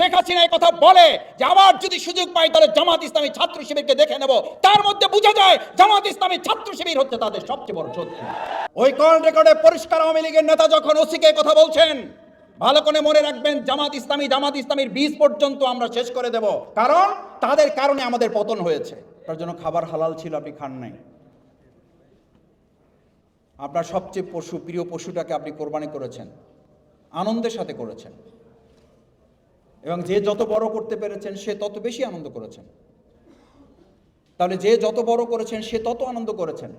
শেখ হাসিনা কথা বলে যে আবার যদি সুযোগ পাই তাহলে জামাত ইসলামী ছাত্র শিবিরকে দেখে নেব। তার মধ্যে বোঝা যায় জামাত ইসলামী ছাত্র শিবির হচ্ছে তাদের সবচেয়ে বড় শত্রু। ওই কল রেকর্ডে পরিষ্কার আওয়ামী লীগের নেতা যখন ওসিকে কথা বলছেন, ভালো করে মনে রাখবেন, জামাত ইসলামী, জামাত ইসলামীর বীজ পর্যন্ত আমরা শেষ করে দেব। কারণ তাদের কারণে আমাদের পতন হয়েছে। তার জন্য খাবার হালাল ছিল, আপনি খান নাই। আপনার সবচেয়ে পশু, প্রিয় পশুটাকে আপনি কোরবানি করেছেন। আনন্দের সাথে করেছেন। এবং যে যত বড় করতে পেরেছেন, সে তত বেশি আনন্দ করেছেন। তাহলে যে যত বড় করেছেন, সে তত আনন্দ করেছেন।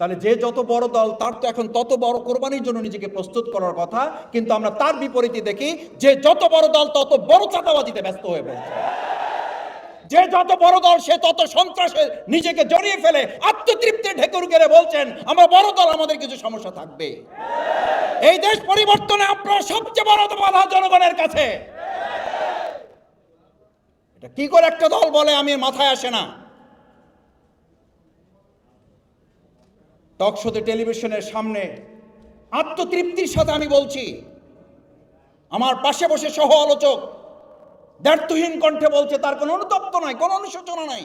তাহলে যে যত বড় দল, তার তো এখন তত বড় কোরবানির জন্য নিজেকে প্রস্তুত করার কথা, কিন্তু আমরা তার বিপরীতে দেখি, যে যত বড় দল, তত বড় চাঁদাবাজিতে ব্যস্ত হয়ে পড়ছে। যে যত বড় দল, সে তত সন্ত্রাসে নিজেকে জড়িয়ে ফেলে, আত্মতৃপ্তির ঢেকুর গেড়ে বলছেন, আমরা বড় দল, আমাদের কিছু সমস্যা থাকবে। এই দেশ পরিবর্তনে আপনার সবচেয়ে বড় বাধা জনগণের কাছে। এটা কি করে একটা দল বলে আমি মাথায় আসে না? টকশোতে টেলিভিশনের সামনে আত্মতৃপ্তির সাথে আমি বলছি, আমার পাশে বসে সহ আলোচক দ্ব্যর্থহীন কণ্ঠে বলছে, তার কোনো অনুতপ্ত নাই, কোনো অনুশোচনা নাই,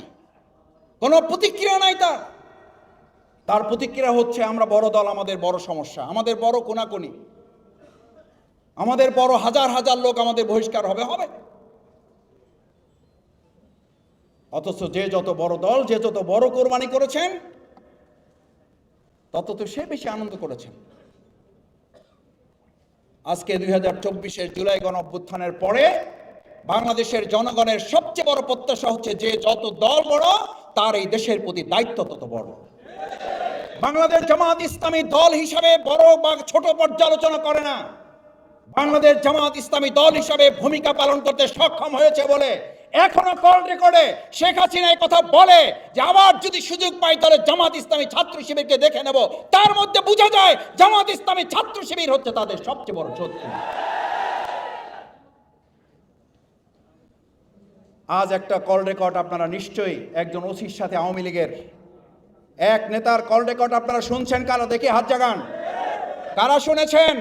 কোনো প্রতিক্রিয়া নাই তার। তার প্রতিক্রিয়া হচ্ছে, আমরা বড় দল, আমাদের বড় সমস্যা, আমাদের বড় কোনাকুনি, আমাদের বড় হাজার হাজার লোক আমাদের বহিষ্কার হবে হবে। অথচ যে যত বড় দল, যে যত বড় কোরবানি করেছেন, তত তো সে বেশি আনন্দ করেছেন। আজকে দুই হাজার চব্বিশের জুলাই গণ অভ্যুত্থানের পরে বাংলাদেশের জনগণের সবচেয়ে বড় প্রত্যাশা হচ্ছে যে যত দল বড়, তার এই দেশের প্রতি দায়িত্ব তত বড়। বাংলাদেশ জামাত ইসলামী দল হিসাবে বড় বা ছোট পর্যালোচনা করে না। বাংলাদেশ জামাত ইসলামী দল হিসাবে ভূমিকা পালন করতে সক্ষম হয়েছে বলে এখনও কল রেকর্ডে শেখ হাসিনা কথা বলে যে আবার যদি সুযোগ পাই তাহলে জামাত ইসলামী ছাত্র শিবিরকে দেখে নেব। তার মধ্যে বোঝা যায় জামাত ইসলামী ছাত্র শিবির হচ্ছে তাদের সবচেয়ে বড় শত্রু। আজ একটা কল রেকর্ড আপনারা নিশ্চয়ই একজন ওসির সাথে আওয়ামী লীগের। এক নেতার কল রেকর্ড আপনারা শুনছেন কারা? দেখে হাত জাগান। কারা শুনেছেন?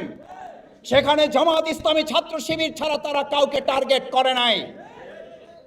সেখানে জামাত ইসলামী ছাত্র শিবির ছাড়া তারা কাউকে টার্গেট করে নাই।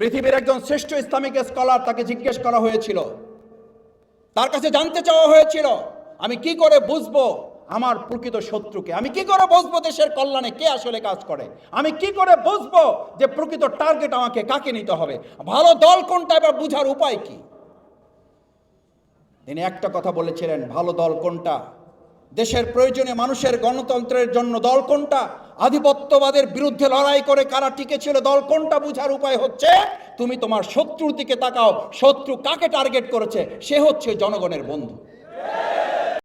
পৃথিবীর একজন শ্রেষ্ঠ ইসলামিক স্কলার তাকে জিজ্ঞেস করা হয়েছিল। তার কাছে জানতে চাওয়া হয়েছিল, আমি কি করে বুঝব আমার প্রকৃত শত্রুকে? আমি কি করে বুঝব দেশের কল্যাণে কে আসলে কাজ করে? আমি কি করে বুঝব যে প্রকৃত টার্গেট আমাকে কাকে নিতে হবে? ভালো দল কোনটা এবার বুঝার উপায় কি? তিনি একটা কথা বলেছিলেন, ভালো দল কোনটা? দেশের প্রয়োজনে মানুষের গণতন্ত্রের জন্য দল কোনটা? আধিপত্যবাদের বিরুদ্ধে লড়াই করে কারা টিকেছিল? দল কোনটা বুঝার উপায় হচ্ছে? তুমি তোমার শত্রুর দিকে তাকাও। শত্রু কাকে টার্গেট করেছে? সে হচ্ছে জনগণের বন্ধু।